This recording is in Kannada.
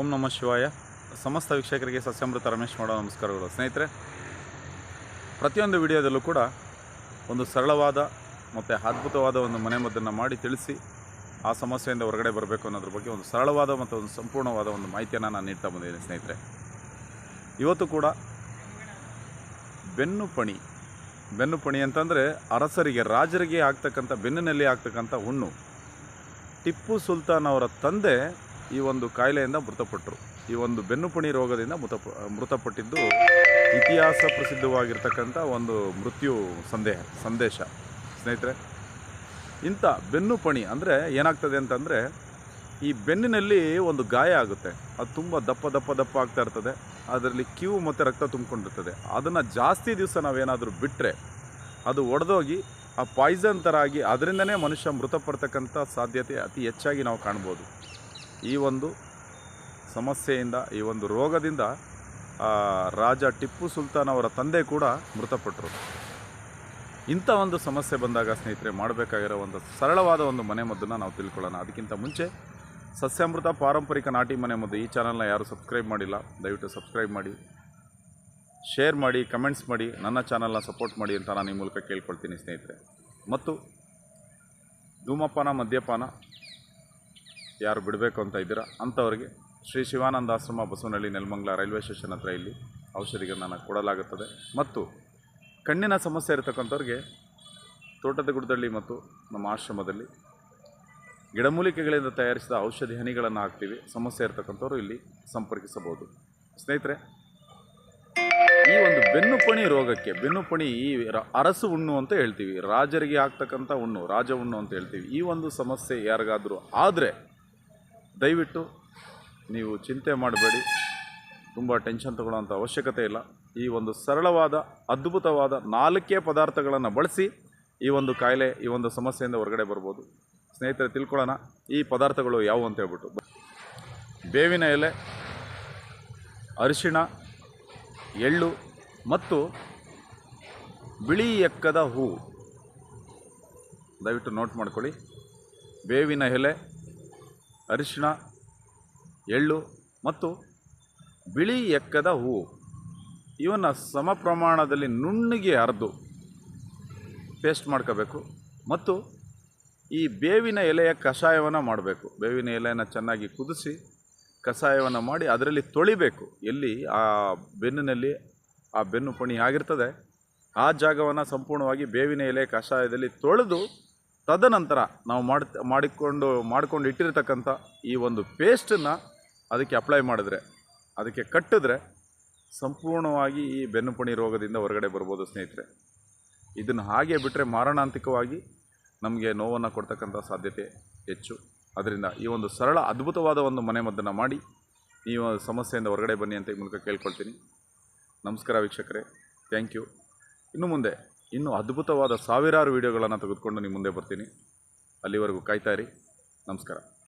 ಓಂ ನಮಃ ಶಿವಾಯ. ಸಮಸ್ತ ವೀಕ್ಷಕರಿಗೆ ಸಸ್ಯಮೃತ ರಮೇಶ್ ಮಾಡೋ ನಮಸ್ಕಾರಗಳು. ಸ್ನೇಹಿತರೆ, ಪ್ರತಿಯೊಂದು ವಿಡಿಯೋದಲ್ಲೂ ಕೂಡ ಒಂದು ಸರಳವಾದ ಮತ್ತು ಅದ್ಭುತವಾದ ಒಂದು ಮನೆಮದ್ದನ್ನು ಮಾಡಿ ತಿಳಿಸಿ ಆ ಸಮಸ್ಯೆಯಿಂದ ಹೊರಗಡೆ ಬರಬೇಕು ಅನ್ನೋದ್ರ ಬಗ್ಗೆ ಒಂದು ಸರಳವಾದ ಮತ್ತು ಒಂದು ಸಂಪೂರ್ಣವಾದ ಒಂದು ಮಾಹಿತಿಯನ್ನು ನಾನು ನೀಡ್ತಾ ಬಂದಿದ್ದೀನಿ ಸ್ನೇಹಿತರೆ. ಇವತ್ತು ಕೂಡ ಬೆನ್ನು ಪಣಿ ಬೆನ್ನು ಪಣಿ ಅಂತಂದರೆ ಅರಸರಿಗೆ, ರಾಜರಿಗೆ ಆಗ್ತಕ್ಕಂಥ, ಬೆನ್ನಿನಲ್ಲಿ ಆಗ್ತಕ್ಕಂಥ ಹುಣ್ಣು. ಟಿಪ್ಪು ಸುಲ್ತಾನ್ ಅವರ ತಂದೆ ಈ ಒಂದು ಕಾಯಿಲೆಯಿಂದ ಮೃತಪಟ್ಟರು. ಈ ಒಂದು ಬೆನ್ನುಪಣಿ ರೋಗದಿಂದ ಮೃತಪ ಮೃತಪಟ್ಟಿದ್ದು ಇತಿಹಾಸ ಪ್ರಸಿದ್ಧವಾಗಿರ್ತಕ್ಕಂಥ ಒಂದು ಮೃತ್ಯು ಸಂದೇಹ, ಸಂದೇಶ. ಸ್ನೇಹಿತರೆ, ಇಂಥ ಬೆನ್ನುಪಣಿ ಅಂದರೆ ಏನಾಗ್ತದೆ ಅಂತಂದರೆ ಈ ಬೆನ್ನಿನಲ್ಲಿ ಒಂದು ಗಾಯ ಆಗುತ್ತೆ. ಅದು ತುಂಬ ದಪ್ಪ ದಪ್ಪ ದಪ್ಪ ಆಗ್ತಾ ಇರ್ತದೆ. ಅದರಲ್ಲಿ ಕ್ಯೂ ಮತ್ತು ರಕ್ತ ತುಂಬಿಕೊಂಡಿರ್ತದೆ. ಅದನ್ನು ಜಾಸ್ತಿ ದಿವಸ ನಾವೇನಾದರೂ ಬಿಟ್ಟರೆ ಅದು ಒಡೆದೋಗಿ ಆ ಪಾಯ್ಸನ್ ಥರ ಆಗಿ ಅದರಿಂದನೇ ಮನುಷ್ಯ ಮೃತಪಡ್ತಕ್ಕಂಥ ಸಾಧ್ಯತೆ ಅತಿ ಹೆಚ್ಚಾಗಿ ನಾವು ಕಾಣ್ಬೋದು. ಈ ಒಂದು ಸಮಸ್ಯೆಯಿಂದ, ಈ ಒಂದು ರೋಗದಿಂದ ರಾಜ ಟಿಪ್ಪು ಸುಲ್ತಾನ್ ಅವರ ತಂದೆ ಕೂಡ ಮೃತಪಟ್ಟರು. ಇಂಥ ಒಂದು ಸಮಸ್ಯೆ ಬಂದಾಗ ಸ್ನೇಹಿತರೆ, ಮಾಡಬೇಕಾಗಿರೋ ಒಂದು ಸರಳವಾದ ಒಂದು ಮನೆಮದ್ದನ್ನು ನಾವು ತಿಳ್ಕೊಳ್ಳೋಣ. ಅದಕ್ಕಿಂತ ಮುಂಚೆ, ಸಸ್ಯಾಮೃತ ಪಾರಂಪರಿಕ ನಾಟಿ ಮನೆಮದ್ದು ಈ ಚಾನಲ್ನ ಯಾರು ಸಬ್ಸ್ಕ್ರೈಬ್ ಮಾಡಿಲ್ಲ, ದಯವಿಟ್ಟು ಸಬ್ಸ್ಕ್ರೈಬ್ ಮಾಡಿ. ಶೇರ್ ಮಾಡಿ ಕಮೆಂಟ್ಸ್ ಮಾಡಿ, ನನ್ನ ಚಾನಲ್ನ ಸಪೋರ್ಟ್ ಮಾಡಿ ಅಂತ ನಾನು ಈ ಮೂಲಕ ಕೇಳ್ಕೊಳ್ತೀನಿ ಸ್ನೇಹಿತರೆ. ಮತ್ತು ಧೂಮಪಾನ, ಮದ್ಯಪಾನ ಯಾರು ಬಿಡಬೇಕು ಅಂತ ಇದ್ದೀರಾ ಅಂಥವ್ರಿಗೆ ಶ್ರೀ ಶಿವಾನಂದ ಆಶ್ರಮ ಬಸವನಹಳ್ಳಿ ನೆಲಮಂಗಲ ರೈಲ್ವೆ ಸ್ಟೇಷನ್ ಹತ್ರ ಇಲ್ಲಿ ಔಷಧಿಗಳನ್ನು ಕೊಡಲಾಗುತ್ತದೆ. ಮತ್ತು ಕಣ್ಣಿನ ಸಮಸ್ಯೆ ಇರತಕ್ಕಂಥವ್ರಿಗೆ ತೋಟದ ಗುಡ್ದಳ್ಳಿ ಮತ್ತು ನಮ್ಮ ಆಶ್ರಮದಲ್ಲಿ ಗಿಡಮೂಲಿಕೆಗಳಿಂದ ತಯಾರಿಸಿದ ಔಷಧಿ ಹನಿಗಳನ್ನು ಹಾಕ್ತೀವಿ. ಸಮಸ್ಯೆ ಇರತಕ್ಕಂಥವ್ರು ಇಲ್ಲಿ ಸಂಪರ್ಕಿಸಬಹುದು. ಸ್ನೇಹಿತರೆ, ಈ ಒಂದು ಬೆನ್ನುಪಣಿ ರೋಗಕ್ಕೆ, ಬೆನ್ನುಪಣಿ ಈ ಅರಸು ಹುಣ್ಣು ಅಂತ ಹೇಳ್ತೀವಿ. ರಾಜರಿಗೆ ಆಗ್ತಕ್ಕಂಥ ಹುಣ್ಣು, ರಾಜ ಹುಣ್ಣು ಅಂತ ಹೇಳ್ತೀವಿ. ಈ ಒಂದು ಸಮಸ್ಯೆ ಯಾರಿಗಾದರೂ ಆದರೆ ದಯವಿಟ್ಟು ನೀವು ಚಿಂತೆ ಮಾಡಬೇಡಿ. ತುಂಬ ಟೆನ್ಷನ್ ತಗೊಳ್ಳೋಂಥ ಅವಶ್ಯಕತೆ ಇಲ್ಲ. ಈ ಒಂದು ಸರಳವಾದ, ಅದ್ಭುತವಾದ ನಾಲ್ಕೇ ಪದಾರ್ಥಗಳನ್ನು ಬಳಸಿ ಈ ಒಂದು ಕಾಯಿಲೆ, ಈ ಒಂದು ಸಮಸ್ಯೆಯಿಂದ ಹೊರಗಡೆ ಬರ್ಬೋದು. ಸ್ನೇಹಿತರೆ, ತಿಳ್ಕೊಳ್ಳೋಣ ಈ ಪದಾರ್ಥಗಳು ಯಾವುವು ಅಂತ ಹೇಳ್ಬಿಟ್ಟು. ಬೇವಿನ ಎಲೆ, ಅರಿಶಿಣ, ಎಳ್ಳು ಮತ್ತು ಬಿಳಿ ಎಕ್ಕದ ಹೂವು ದಯವಿಟ್ಟು ನೋಟ್ ಮಾಡ್ಕೊಳ್ಳಿ. ಬೇವಿನ ಎಲೆ ಅರಿಶಿಣ, ಎಳ್ಳು ಮತ್ತು ಬಿಳಿ ಎಕ್ಕದ ಹೂವು. ಇವನ್ನು ಸಮ ಪ್ರಮಾಣದಲ್ಲಿ ನುಣ್ಣಗೆ ಅರೆದು ಪೇಸ್ಟ್ ಮಾಡ್ಕೋಬೇಕು ಮತ್ತು ಈ ಬೇವಿನ ಎಲೆಯ ಕಷಾಯವನ್ನು ಮಾಡಬೇಕು. ಬೇವಿನ ಎಲೆಯನ್ನು ಚೆನ್ನಾಗಿ ಕುದಿಸಿ ಕಷಾಯವನ್ನು ಮಾಡಿ ಅದರಲ್ಲಿ ತೊಳಿಬೇಕು. ಎಲ್ಲಿ? ಆ ಬೆನ್ನಿನಲ್ಲಿ ಆ ಬೆನ್ನು ಪಣಿ ಆಗಿರ್ತದೆ. ಆ ಜಾಗವನ್ನು ಸಂಪೂರ್ಣವಾಗಿ ಬೇವಿನ ಎಲೆ ಕಷಾಯದಲ್ಲಿ ತೊಳೆದು ತದನಂತರ ನಾವು ಮಾಡಿ ಮಾಡಿಕೊಂಡು ಮಾಡಿಕೊಂಡು ಇಟ್ಟಿರ್ತಕ್ಕಂಥ ಈ ಒಂದು ಪೇಸ್ಟನ್ನು ಅದಕ್ಕೆ ಅಪ್ಲೈ ಮಾಡಿದ್ರೆ, ಅದಕ್ಕೆ ಕಟ್ಟಿದ್ರೆ ಸಂಪೂರ್ಣವಾಗಿ ಈ ಬೆನ್ನುಪಣಿ ರೋಗದಿಂದ ಹೊರಗಡೆ ಬರ್ಬೋದು ಸ್ನೇಹಿತರೆ. ಇದನ್ನು ಹಾಗೆ ಬಿಟ್ಟರೆ ಮಾರಣಾಂತಿಕವಾಗಿ ನಮಗೆ ನೋವನ್ನು ಕೊಡ್ತಕ್ಕಂಥ ಸಾಧ್ಯತೆ ಹೆಚ್ಚು. ಅದರಿಂದ ಈ ಒಂದು ಸರಳ, ಅದ್ಭುತವಾದ ಒಂದು ಮನೆಮದ್ದನ್ನು ಮಾಡಿ ಈ ಒಂದು ಸಮಸ್ಯೆಯಿಂದ ಹೊರಗಡೆ ಬನ್ನಿ ಅಂತ ಈ ಮೂಲಕ ಕೇಳ್ಕೊಳ್ತೀನಿ. ನಮಸ್ಕಾರ ವೀಕ್ಷಕರೇ. Thank you. ಇನ್ನು ಮುಂದೆ ಇನ್ನೂ ಅದ್ಭುತವಾದ ಸಾವಿರಾರು ವೀಡಿಯೋಗಳನ್ನು ತೆಗೆದುಕೊಂಡು ನಿಮ್ಮ ಮುಂದೆ ಬರ್ತೀನಿ. ಅಲ್ಲಿವರೆಗೂ ಕಾಯ್ತಾ ಇರಿ. ನಮಸ್ಕಾರ.